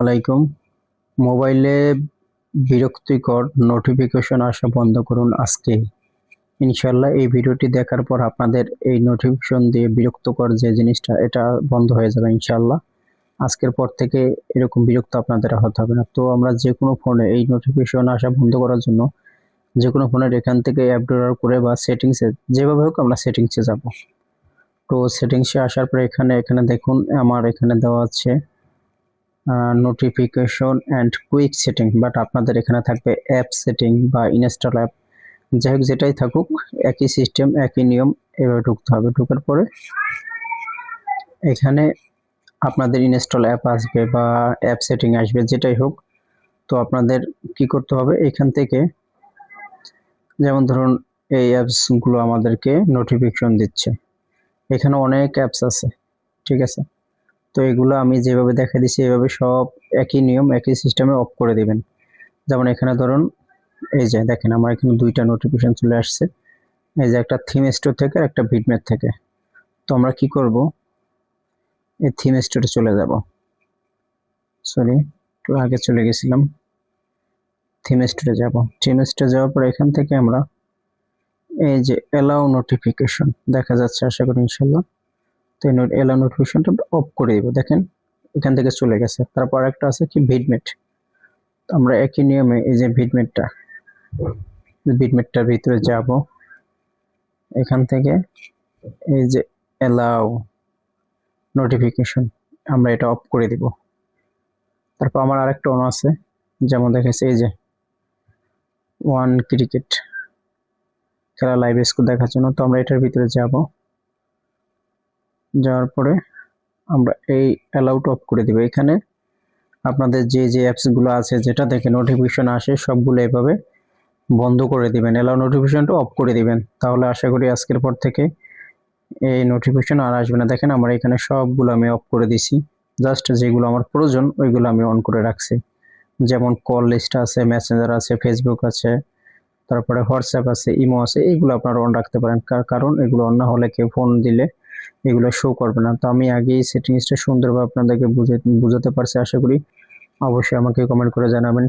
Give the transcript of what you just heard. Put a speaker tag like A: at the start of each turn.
A: আলাইকুম। মোবাইলে বিরক্তিকর নোটিফিকেশন আসা বন্ধ করুন আজকে। ইনশাল্লাহ এই ভিডিওটি দেখার পর আপনাদের এই নোটিফিকেশন দিয়ে বিরক্তকর যে জিনিসটা, এটা বন্ধ হয়ে যাবে ইনশাল্লাহ আজকের পর থেকে এরকম বিরক্ত আপনাদের হতে হবে না। তো আমরা যে কোনো ফোনে এই নোটিফিকেশন আসা বন্ধ করার জন্য যে কোনো ফোনের এখান থেকে অ্যাপ ডাউনলোড করে বা সেটিংসে যেভাবে হোক আমরা সেটিংসে যাব। তো সেটিংসে আসার পর এখানে এখানে দেখুন, আমার এখানে দেওয়া আছে notification and quick setting but আপনাদের এখানে থাকবে অ্যাপ সেটিং বা ইনস্টল অ্যাপ যাই হোক, যেটাই থাকুক, একই সিস্টেম একই নিয়ম, এভাবে ঢুকতে হবে। ঢোকার পরে এখানে আপনাদের ইনস্টল অ্যাপ আসবে বা অ্যাপ সেটিং আসবে, যেটাই হোক। তো আপনাদের কি করতে হবে? এখান থেকে যেমন ধরুন, এই অ্যাপসগুলো আমাদেরকে নোটিফিকেশন দিচ্ছে। এখানে অনেক অ্যাপস আছে, ঠিক আছে? তো এগুলো আমি যেভাবে দেখা দিচ্ছি এভাবে সব একই নিয়ম, একই সিস্টেমে অফ করে দিবেন। যেমন এখানে ধরুন, এই যে দেখেন আমার এখানে দুইটা নোটিফিকেশন চলে আসছে। এই যে একটা থিম স্টোর থেকে একটা বিটমেট থেকে। তো আমরা কি করব? এই থিম স্টোরে চলে যাব। সরি একটু আগে চলে গেছিলাম। থিম স্টোরে যাব। থিম স্টোরে যাওয়ার পর এখান থেকে আমরা এই যে অ্যালাউ নোটিফিকেশন দেখা যাচ্ছে, আশা করি ইনশাল্লাহ। তো এলা নোটিফিকেশনটা অফ করে দিব। দেখেন, এখান থেকে চলে গেছে। তারপর একটা আছে কি ভিডমেট আমরা একই নিয়মে এই যে ভিডমেটটা ভিডমেটটার ভিতরে যাব। এখান থেকে এই যে অ্যালাউ নোটিফিকেশন আমরা এটা অফ করে দিব। তারপর আমার আরেকটা অন আছে, যেমন দেখেছে এই যে ওয়ান ক্রিকেট খেলা লাইভ স্কুল দেখার জন্য। তো আমরা এটার ভিতরে যাব। যাওয়ার পরে আমরা এই অ্যালাউট অফ করে দেবো। এখানে আপনাদের যে যে অ্যাপসগুলো আছে, যেটা থেকে নোটিফিকেশন আসে, সবগুলো এভাবে বন্ধ করে দিবেন। অ্যালাউ নোটিফিকেশনটা অফ করে দিবেন। তাহলে আশা করি আজকের পর থেকে এই নোটিফিকেশন আর আসবে না। দেখেন আমার এখানে সবগুলো আমি অফ করে দিছি। জাস্ট যেগুলো আমার প্রয়োজন, ওইগুলো আমি অন করে রাখছি। যেমন কল লিস্ট আছে মেসেঞ্জার আছে ফেসবুক আছে, তারপরে হোয়াটসঅ্যাপ আছে ইমো আছে এইগুলো আপনারা অন রাখতে পারেন। কারণ এগুলো অন না হলে কেউ ফোন দিলে এগুলো শো করবে না। তো আমি আগেই সেটিংসটা সুন্দরভাবে আপনাদেরকে বুঝে বুঝাতে পারছি, আশা করি। অবশ্যই আমাকে কমেন্ট করে জানাবেন।